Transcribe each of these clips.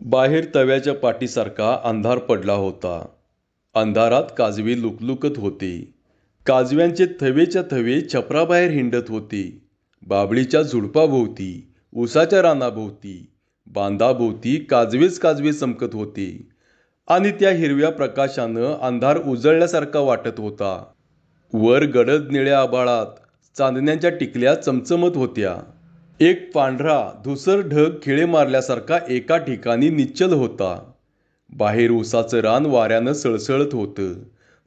बाहेर तव्याच्या पाठीसारखा अंधार पडला होता. अंधारात काजवे लुकलुकत होते. काजव्यांचे थवेच्या थवे छपराबाहेर हिंडत होते. बाबळीच्या झुडपाभोवती उसाच्या रानाभोवती बांधाभोवती काजवेच काजवे चमकत होते. आणि त्या हिरव्या प्रकाशानं अंधार उजळल्यासारखा वाटत होता. वर गडद निळ्या आबाळात चांदण्यांच्या टिकल्या चमचमत होत्या. एक पांढरा धुसर ढग खिळे मारल्यासारखा एका ठिकाणी निश्चल होता. बाहेर उसाचं रान वाऱ्यानं सळसळत होतं.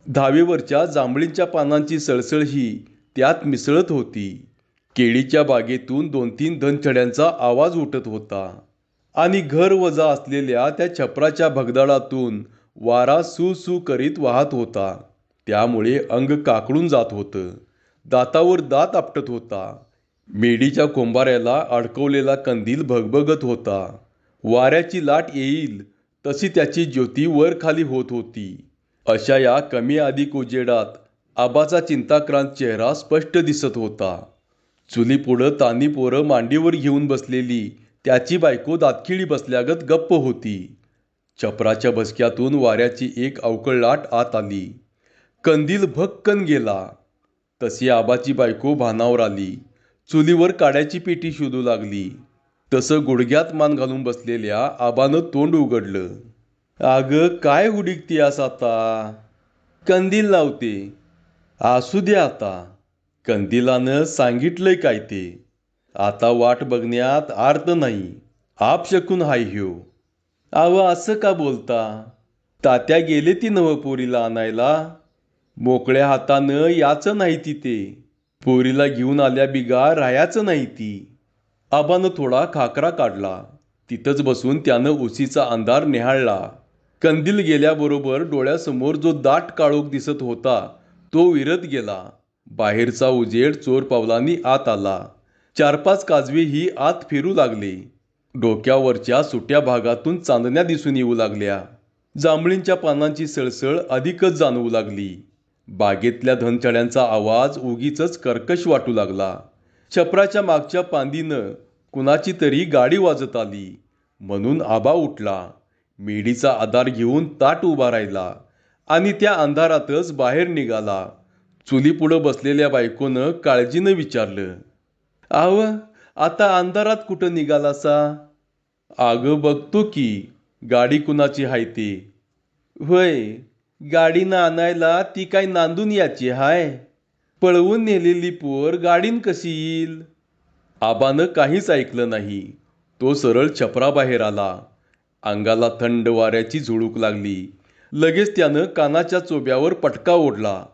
धावेवरच्या जांभळींच्या पानांची सळसळ ही त्यात मिसळत होती. केळीच्या बागेतून दोन तीन धनछड्यांचा आवाज उठत होता. आणि घर वजा असलेल्या त्या छपराच्या भगदाडातून वारा सुसू सू करीत वाहत होता. त्यामुळे अंग काकडून जात होतं. दातावर दात आपटत होता. मेढीच्या कोंबाऱ्याला अडकवलेला कंदील भगभगत होता. वाऱ्याची लाट येईल तशी त्याची ज्योती वर खाली होत होती. अशा या कमी अधिक उजेडात आबाचा चिंताक्रांत चेहरा स्पष्ट दिसत होता. चुलीपुढं तानी पोरं मांडीवर घेऊन बसलेली त्याची बायको दातखिळी बसल्यागत गप्प होती. छपराच्या बसक्यातून वाऱ्याची एक अवकळ लाट आत आली. कंदील भक्कन गेला. तशी आबाची बायको भानावर आली. चुलीवर काड्याची पेटी शोधू लागली. तसं गुडघ्यात मान घालून बसलेल्या आबानं तोंड उघडलं. अगं काय हुडीकतीयास आता? कंदील लावते. असू दे आता. कंदिलानं सांगितलंय काय ते? आता वाट बघण्यात आर्त नाही. आप शकून हाय ह्यो. अव असं का बोलता? तात्या गेले ती नवपोरीला आणायला. मोकळ्या हातानं याचं नाही तिथे ते. पोरीला घेऊन आल्या बिगा राहायचं नाही ती. आबानं थोडा खाकरा काढला. तिथंच बसून त्यानं उसीचा अंधार निहाळला. कंदील गेल्याबरोबर डोळ्यासमोर जो दाट काळोख दिसत होता तो विरत गेला. बाहेरचा उजेड चोर पावलांनी आत आला. चार पाच काजवे ही आत फिरू लागली. डोक्यावरच्या सुट्या भागातून चांदण्या दिसून येऊ लागल्या. जांभळींच्या पानांची सळसळ अधिकच जाणवू लागली. बागेतल्या धनचड्यांचा आवाज उगीच कर्कश वाटू लागला. छपराच्या मागच्या पांदीनं कुणाची तरी गाडी वाजत आली. म्हणून आबा उठला. मेढीचा आधार घेऊन ताट उभा राहिला आणि त्या अंधारातच बाहेर निघाला. चुलीपुढं बसलेल्या बायकोनं काळजीनं विचारलं आव आता अंधारात कुठं निघालासा? अगं बघतो की गाडी कुणाची हाय ते. होय गाडीनं आणायला ती काय नांदून याची हाय? पळवून नेलेली पोर गाडीन कशी येईल? आबानं काहीच ऐकलं नाही. तो सरळ छपराबाहेर आला. अंगाला थंड वाऱ्याची झुळूक लागली. लगेच त्यानं कानाच्या चोब्यावर पटका ओढला.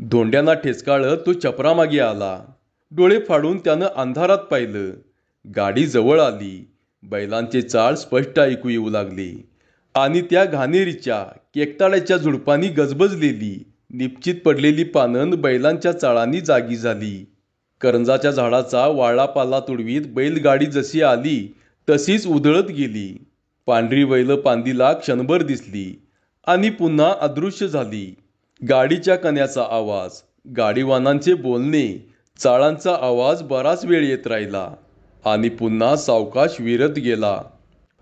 धोंड्यांना ठेचकाळत तो छपरामागे आला. डोळे फाडून त्यानं अंधारात पाहिलं. गाडी जवळ आली. बैलांचे चाळ स्पष्ट ऐकू येऊ लागली. आणि त्या घाणेरीच्या केकताळ्याच्या झुडपांनी गजबजलेली निपचित पडलेली पानन बैलांच्या चाळांनी जागी झाली. करंजाच्या झाडाचा वाळा पाला तुडवीत बैलगाडी जशी आली तशीच उधळत गेली. पांढरी बैल पांदीला क्षणभर दिसली आणि पुन्हा अदृश्य झाली. गाडीच्या कण्याचा आवाज गाडीवानांचे बोलणे चाळांचा आवाज बराच वेळ येत राहिला आणि पुन्हा सावकाश विरत गेला.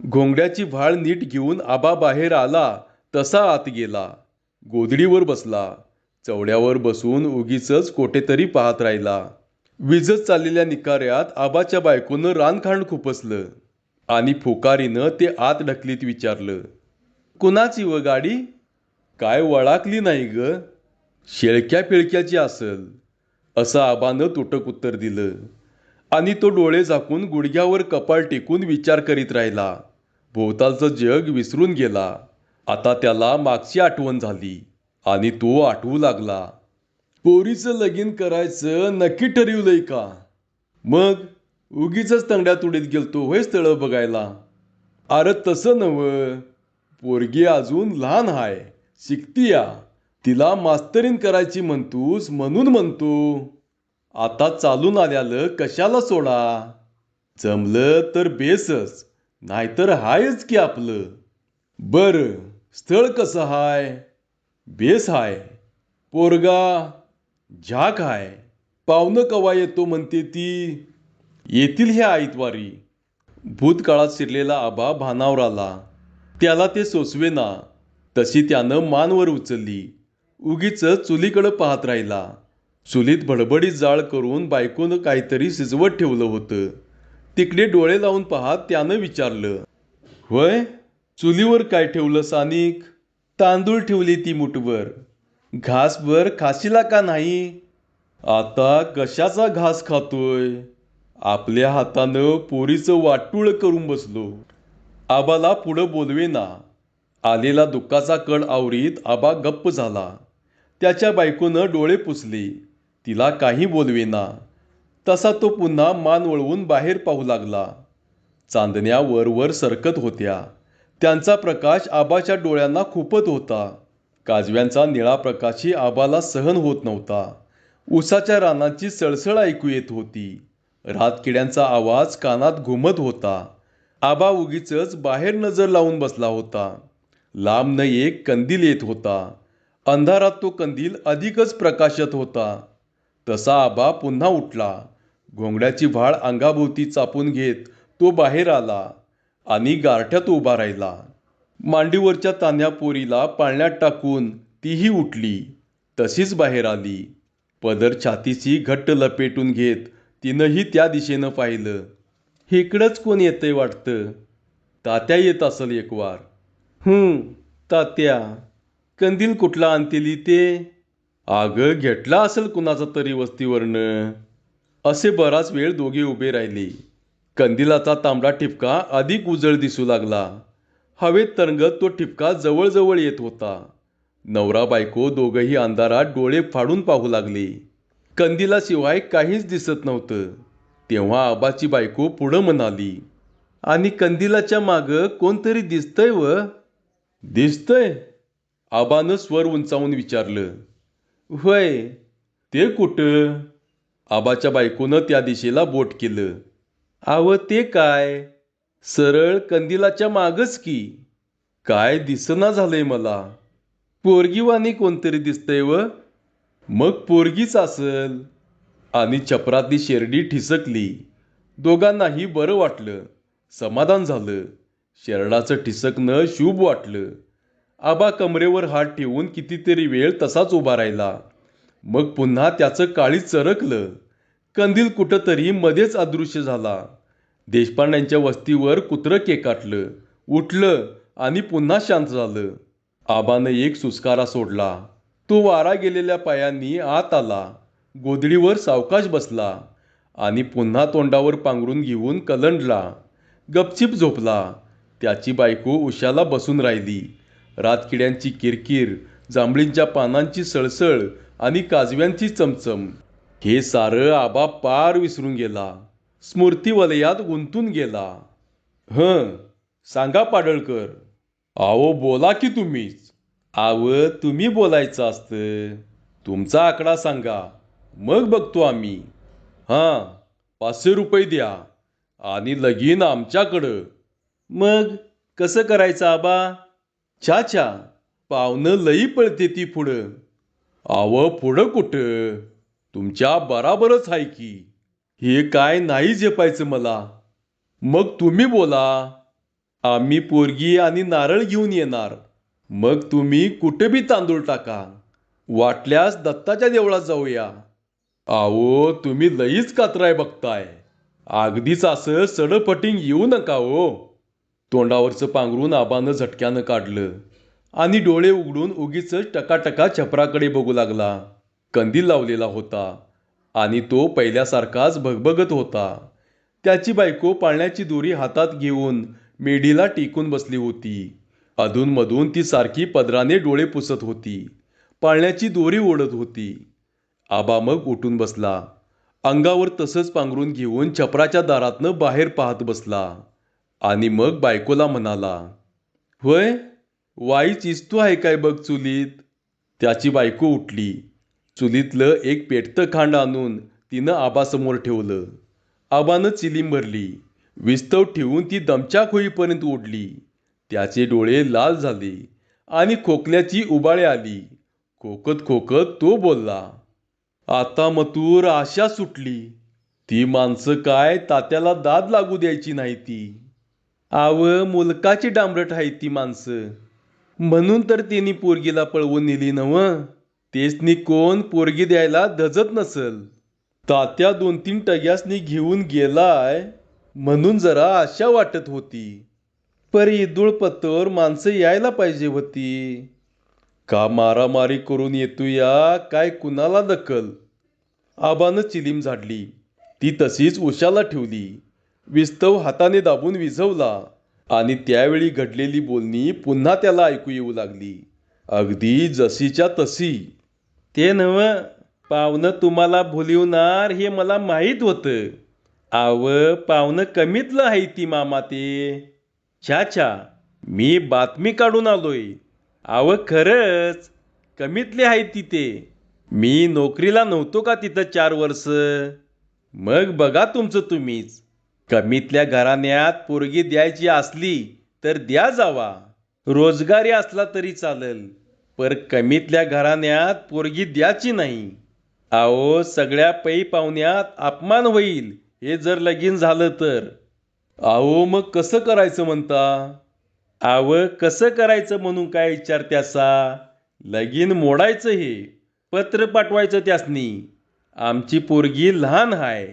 घोंगड्याची भाळ नीट घेऊन आबा बाहेर आला तसा आत गेला. गोधडीवर बसला. चवड्यावर बसून उगीच कोठेतरी पाहत राहिला. विजत चाललेल्या निकाऱ्यात आबाच्या बायकोनं रानखाण खुपसलं आणि फुकारीनं ते आत ढकलीत विचारलं कुणाची व गाडी? काय वळाकली नाही ग? शेळक्या पिळक्याची असल. असं आबानं तुटक उत्तर दिलं आणि तो डोळे झाकून गुडघ्यावर कपाळ टेकून विचार करीत राहिला. भोवतालचं जग विसरून गेला. आता त्याला मागची आठवण झाली आणि तो आठवू लागला. पोरीचं लगीन करायचं नक्की ठरवलंय का? मग उगीच तंगड्यात उडीत गेलतो होय स्थळ बघायला. अरे तसं नवं पोरगी अजून लहान हाय शिकतीया. तिला मास्तरीन करायची म्हणतोस म्हणून म्हणतो. आता चालून आल्यालं कशाला सोडा? जमलं तर बेसच. नाहीतर हायच की आपलं. बर स्थळ कसं हाय? बेस हाय. पोरगा झाक हाय. पाहुणं कवा येतो म्हणते ती? येतील ह्या आईतवारी भूतकाळात शिरलेला आबा भानावर आला त्याला ते सोसवेना. तशी त्यानं मानवर उचलली. उगीच चुलीकडं पाहत राहिला. चुलीत भडबडीत जाळ करून बायकोनं काहीतरी शिजवत ठेवलं होतं. तिकडे डोळे लावून पाहत त्यानं विचारलं. होय चुलीवर काय ठेवलं सानिक? तांदूळ ठेवली ती मुठवर घासभर खाशीला का नाही? आता कशाचा घास खातोय? आपल्या हातानं पोरीचं वाटूळ करून बसलो. आबाला पुढं बोलवेना. आलेला दुःखाचा कण आवरीत आबा गप्प झाला. त्याच्या बायकोनं डोळे पुसले. तिला काही बोलवेना. तसा तो पुन्हा मान वळवून बाहेर पाहू लागला. चांदण्या वर सरकत होत्या. त्यांचा प्रकाश आबाच्या डोळ्यांना खुपत होता. काजव्यांचा निळा प्रकाशही आबाला सहन होत नव्हता. उसाच्या रानाची सळसळ ऐकू येत होती. रातकिड्यांचा आवाज कानात घुमत होता. आबा उगीच बाहेर नजर लावून बसला होता. लांब न एक कंदील येत होता. अंधारात तो कंदील अधिकच प्रकाशत होता. तसा आबा पुन्हा उठला. घोंगड्याची व्हाळ अंगाभोवती चापून घेत तो बाहेर आला आणि गारठ्यात उभा राहिला. मांडीवरच्या तान्या पोरीला पाळण्यात टाकून तीही उठली. तशीच बाहेर आली. पदर छातीची घट्ट लपेटून घेत तिनंही त्या दिशेनं पाहिलं. इकडंच कोण येतंय वाटतं? तात्या येत असल एक वार हं तात्या. कंदील कुठला आणतेली ते अगं घेतला असेल कुणाचा तरी वस्तीवरनं? असे बराच वेळ दोघे उभे राहिले. कंदिलाचा तांबडा ठिपका अधिक उजळ दिसू लागला. हवेत तरंगत तो ठिपका जवळजवळ येत होता. नवरा बायको दोघंही अंधारात डोळे फाडून पाहू लागले. कंदिलाशिवाय काहीच दिसत नव्हतं. तेव्हा आबाची बायको पुढं म्हणाली आणि कंदिलाच्या मागं कोणतरी दिसतंय व? दिसतंय? आबानं स्वर उंचावून विचारलं. होय ते कुठं? आबाच्या बायकोनं त्या दिशेला बोट केलं. आव ते काय? सरळ कंदिलाच्या मागच की. काय दिसना झालंय मला. पोरगीवानी कोणतरी दिसतंय व? मग पोरगीच असल. आणि छपरातली शेरडी ठिसकली. दोघांनाही बरं वाटलं. समाधान झालं. शेरडाचं ठिसकणं शुभ वाटलं. आबा कमरेवर हात ठेवून कितीतरी वेळ तसाच उभा राहिला. मग पुन्हा त्याचं काळी चरकलं. कंदील कुठंतरी मध्येच अदृश्य झाला. देशपांड्यांच्या वस्तीवर कुत्रं केकाटलं. उठलं आणि पुन्हा शांत झालं. आबानं एक सुस्कारा सोडला. तो वारा गेलेल्या पायांनी आत आला. गोधडीवर सावकाश बसला आणि पुन्हा तोंडावर पांघरून घेऊन कलंडला. गपचिप झोपला. त्याची बायको उशाला बसून राहिली. रातकिड्यांची किरकिर जांभळींच्या पानांची सळसळ आणि काजव्यांची चमचम. हे सारं आबा पार विसरून गेला. स्मृतीवलयात गुंतून गेला. हं सांगा पाडळकर. आहो बोला की तुम्हीच. आव तुम्ही बोलायचं असतं. तुमचा आकडा सांगा. मग बघतो आम्ही. हां पाचशे रुपये द्या. आणि लगीन आमच्याकडं. मग कसं करायचं आबा? छा छा. पावनं लई पळते ती पुढं. आव पुढं कुठं? तुमच्या बराबरच आहे की. हे काय नाही झेपायचं मला. मग तुम्ही बोला. आम्ही पोरगी आणि नारळ घेऊन येणार. मग तुम्ही कुठे बी तांदूळ टाका. वाटल्यास दत्ताच्या देवळात जाऊया. आहो तुम्ही लईच कात्राय बघताय. अगदीच असं सडपटिंग येऊ नका हो. तोंडावरचं पांघरून आबानं झटक्यानं काढलं. आणि डोळे उघडून उगीच टकाटका छपराकडे बघू लागला. कंदील लावलेला होता आणि तो पहिल्यासारखाच भगभगत होता. त्याची बायको पाळण्याची दोरी हातात घेऊन मेढीला टिकून बसली होती. अधूनमधून ती सारखी पदराने डोळे पुसत होती. पाळण्याची दोरी ओढत होती. आबा मग उठून बसला. अंगावर तसंच पांघरून घेऊन छपराच्या दारातनं बाहेर पाहत बसला. आणि मग बायकोला म्हणाला होय? वाई चिस्तू आहे काय बघ चुलीत? त्याची बायको उठली. चुलीतलं एक पेटतं खांड आणून तिनं आबासमोर ठेवलं. आबानं चिलीम भरली विस्तव ठेवून ती दमचाक होईपर्यंत ओढली. त्याचे डोळे लाल झाले आणि खोकल्याची उबाळे आली. खोकत खोकत तो बोलला आता मथुर आशा सुटली. ती माणसं काय तात्याला दाद लागू द्यायची नाही ती. आव मुलकाची डांबरट आहे ती माणसं. म्हणून तर त्यांनी पोरगीला पळवून नेली नव तेचनी कोण पोरगी द्यायला धजत नसल? तात्या दोन तीन टग्यासनी घेऊन गेलाय म्हणून जरा आशा वाटत होती. पर इदूळ पत्तर माणसं यायला पाहिजे होती. का मारामारी करून येतोया? काय कुणाला दखल? आबानं चिलीम झाडली. ती तशीच उशाला ठेवली. विस्तव हाताने दाबून विझवला. आणि त्यावेळी घडलेली बोलणी पुन्हा त्याला ऐकू येऊ लागली. अगदी जशीच्या तशी. ते नव पाहुणं तुम्हाला भुलिवणार हे मला माहीत होतं. आव पाहुणं कमीतलं आहे ती मामा ते. छा छा. मी बातमी काढून आलोय. आव खरंच. कमीतले आहे तिथे मी नोकरीला नव्हतो का तिथं चार वर्ष? मग बघा तुमचं तुम्हीच. कमीतल्या घराण्यात पोरगी द्यायची असली तर द्या जावा. रोजगारी असला तरी चालेल पर कमीतल्या घराण्यात पोरगी द्याची नाही. आओ सगळ्या पै पाहुण्यात अपमान होईल हे जर लगीन झालं तर. आहो मग कसं करायचं म्हणता? आव कसं करायचं म्हणून काय विचार त्याचा? लगीन मोडायचं हे पत्र पाठवायचं त्यासनी. आमची पोरगी लहान हाय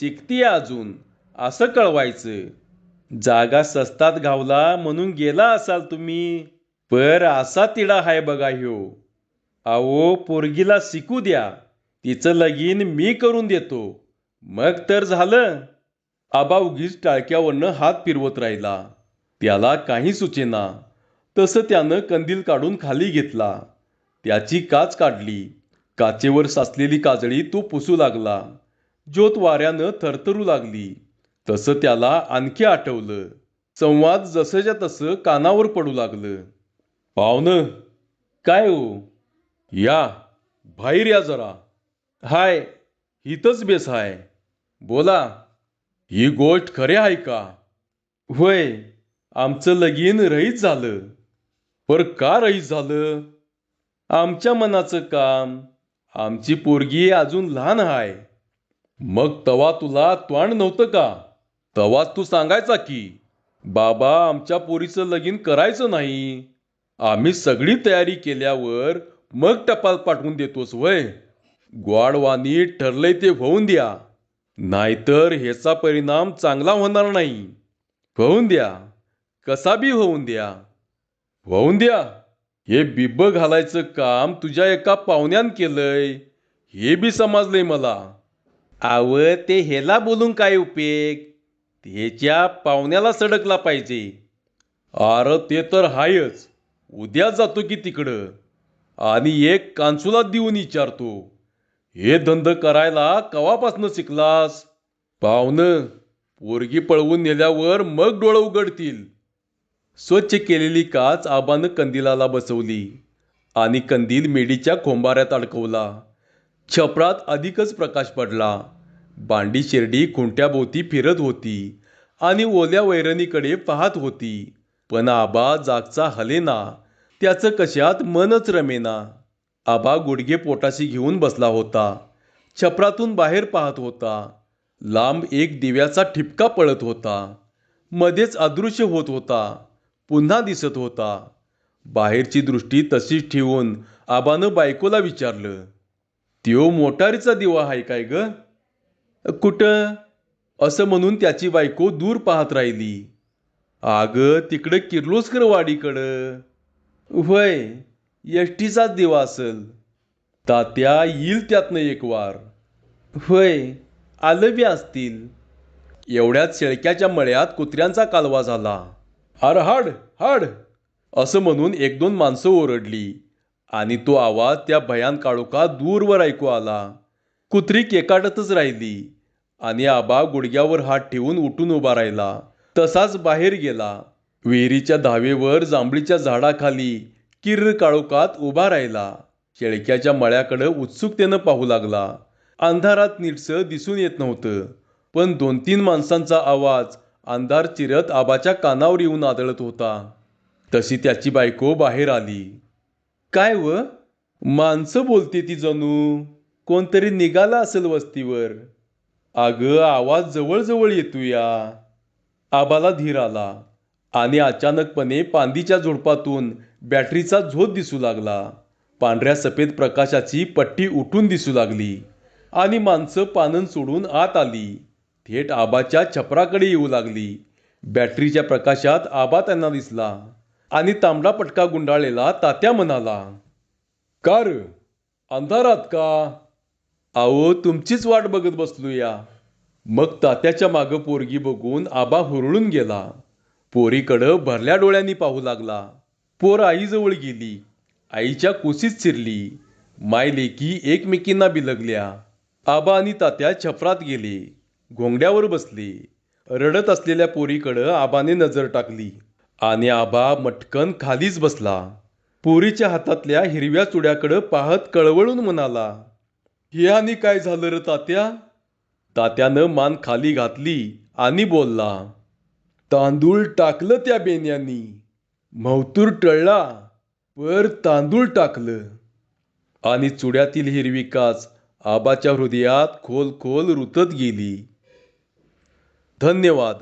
शिकती अजून. असं कळवायचं. जागा सस्तात घावला म्हणून गेला असाल तुम्ही पर असा तिडा हाय बघा ह्यो. अहो पोरगीला शिकू द्या. तिचं लगीन मी करून देतो. मग तर झालं. आबा उगीच टाळक्यावरनं हात फिरवत राहिला. त्याला काही सुचेना. तसं त्यानं कंदील काढून खाली घेतला. त्याची काच काढली. काचेवर साचलेली काजळी तो पुसू लागला. ज्योत वाऱ्यानं थरथरू लागली. तसं त्याला आणखी आठवलं. संवाद जसंच्या तसं कानावर पडू लागलं. पाहुणं काय हो? या बाहेर या जरा. हाय इथंच बेस हाय. बोला ही गोष्ट खरे आहे का? होय आमचं लगीन रहीत झालं. पर का रहीत झालं? आमच्या मनाचं काम आमची पोरगी अजून लहान आहे मग तवा तुला त्वाण नव्हतं का? तवाच तू सांगायचा की बाबा आमच्या पोरीचं लगीन करायचं नाही. आम्ही सगळी तयारी केल्यावर मग टपाल पाठवून देतोस वय. ग्वाडवानी ठरलंय ते होऊन द्या. नाहीतर ह्याचा परिणाम चांगला होणार नाही. होऊन द्या. कसा बी होऊन द्या. होऊन द्या. हे बिब्ब घालायचं काम तुझ्या एका पाहुण्यान केलंय. हे बी समजलंय मला. आव ते हेला बोलून काय उपयोग? त्याच्या पाहुण्याला सडकला पाहिजे. अरे ते तर हायच. उद्या जातो की तिकडं. आणि एक कांसुला देऊन विचारतो हे धंद करायला कवापासनं शिकलास? पाहुणं पोरगी पळवून नेल्यावर मग डोळं उघडतील. स्वच्छ केलेली काच आबानं कंदिलाला बसवली आणि कंदील मेडीच्या खोंबाऱ्यात अडकवला. छपरात अधिकच प्रकाश पडला. बांडी शिर्डी खुंट्याभोवती फिरत होती आणि ओल्या वैरणीकडे पाहत होती. पण आबा जागचा हलेना त्याचं कशात मनच रमेना. आबा गुडघे पोटाशी घेऊन बसला होता. छपरातून बाहेर पाहत होता. लांब एक दिव्याचा ठिपका पळत होता. मध्येच अदृश्य होत होता. पुन्हा दिसत होता. बाहेरची दृष्टी तशीच ठेवून आबानं बायकोला विचारलं त्यो मोटारीचा दिवा आहे काय ग? कुठं? असं म्हणून त्याची बायको दूर पाहत राहिली. आग तिकडं किर्लोस्कर वाडीकडं. व्हय यष्टीचाच दिवा असल. तात्या येईल त्यातनं एक वार. होय आलं बी असतील. एवढ्यात शेळक्याच्या मळ्यात कुत्र्यांचा कालवा झाला. अर हाड हाड. असं म्हणून एक दोन माणसं ओरडली. आणि तो आवाज त्या भयान काळोखा दूरवर ऐकू आला. कुत्री केकाटतच राहिली. आणि आबा गुडघ्यावर हात ठेवून उठून उभा राहिला. तसाच बाहेर गेला. विहिरीच्या धावेवर जांभळीच्या झाडाखाली किर्र काळोखात उभा राहिला. शेळक्याच्या मळ्याकडं उत्सुकतेनं पाहू लागला. अंधारात नीटसं दिसून येत नव्हतं. पण दोन तीन माणसांचा आवाज अंधार चिरत आबाच्या कानावर येऊन आदळत होता. तशी त्याची बायको बाहेर आली. काय व? माणसं बोलते ती जणू. कोणतरी निघाला असेल वस्तीवर. अगं आवाज जवळजवळ येतोया. आबाला धीर आला आणि अचानकपणे पांदीच्या झुडपातून बॅटरीचा झोत दिसू लागला. पांढऱ्या सफेद प्रकाशाची पट्टी उठून दिसू लागली आणि माणसं पानन सोडून आत आली. थेट आबाच्या छपराकडे येऊ लागली. बॅटरीच्या प्रकाशात आबा त्यांना दिसला आणि तांबडा पटका गुंडाळलेला तात्या म्हणाला कार अंधारात का? अहो तुमचीच वाट बघत बसलूया. मग तात्याच्या मागं पोरगी बघून आबा हुरळून गेला. पोरीकडं भरल्या डोळ्यांनी पाहू लागला. पोर आईजवळ गेली. आईच्या कुशीत शिरली माय लेकी एकमेकींना बिलगल्या. आबा आणि तात्या छपरात गेले. घोंगड्यावर बसले. रडत असलेल्या पोरीकडं आबाने नजर टाकली. आणि आबा मटकन खालीच बसला. पोरीच्या हातातल्या हिरव्या चुड्याकडं पाहत कळवळून म्हणाला हे आणि काय झालं र तात्या? तात्यानं मान खाली घातली आणि बोलला तांदूळ टाकलं त्या बेन्यांनी. मवतूर टळला पर तांदूळ टाकलं. आणि चुड्यातील हिरवी काच आबाच्या हृदयात खोल खोल रुतत गेली. धन्यवाद.